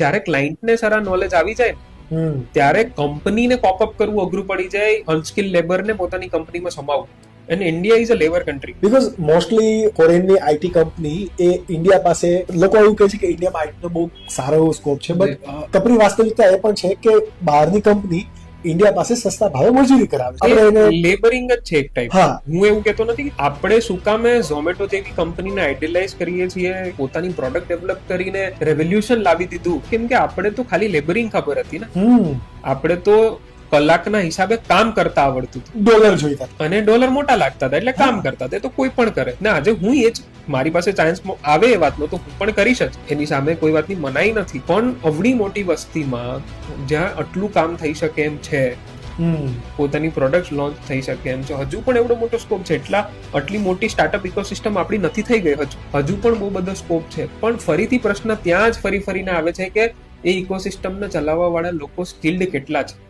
જ્યારે ક્લાયન્ટને સારા નોલેજ આવી જાય ત્યારે કંપનીને કોપઅપ કરવું અઘરું પડી જાય અનસ્કિલ લેબરને પોતાની કંપનીમાં સમાવવું. અને India is a labour country because mostly ફોરેનની IT company એ ઇન્ડિયા પાસે લોકો એવું કહે છે કે ઇન્ડિયામાં આઈટીનો બહુ સારો એવો સ્કોપ છે બટ કપરી વાસ્તવિકતા એ પણ છે કે બહારની કંપની ઇન્ડિયા પાસે સસ્તા ભાવે મજૂરી કરાવે આપણે એને લેબરિંગ જ છે એક ટાઈપ હા. હું એવું કહેતો નથી કે આપણે શું કામે ઝોમેટો જેવી કંપનીને આઈડિયલાઇઝ કરીએ છીએ પોતાની પ્રોડક્ટ ડેવલપ કરીને રેવોલ્યુશન લાવી દીધું. કેમ કે આપણે તો ખાલી લેબરિંગ ખબર હતી ને. આપણે તો કલાકના હિસાબે કામ કરતા આવડતું હતું. ડોલર જોઈતા. અને ડોલર મોટા લાગતા હતા એટલે કામ કરતા હતા તો કોઈ પણ કરે. ને આજે હું એ જ મારી પાસે ચાન્સ આવે એ વાતનો તો હું પણ કરીશ જ. એની સામે કોઈ વાતની મનાઈ નથી. પણ અવડી મોટી વસ્તીમાં જ્યાં આટલું કામ થઈ શકે એમ છે પોતાની પ્રોડક્ટ લોન્ચ થઈ શકે એમ છે હજુ પણ એવડો મોટો સ્કોપ છે. એટલા આટલી મોટી સ્ટાર્ટઅપ ઇકોસિસ્ટમ આપણી નથી થઈ ગઈ હજુ. હજુ પણ બહુ બધો સ્કોપ છે. પણ ફરીથી પ્રશ્ન ત્યાં જ ફરી ફરીને આવે છે કે એ ઇકોસિસ્ટમને ચલાવવા વાળા લોકો સ્કિલ્ડ કેટલા છે?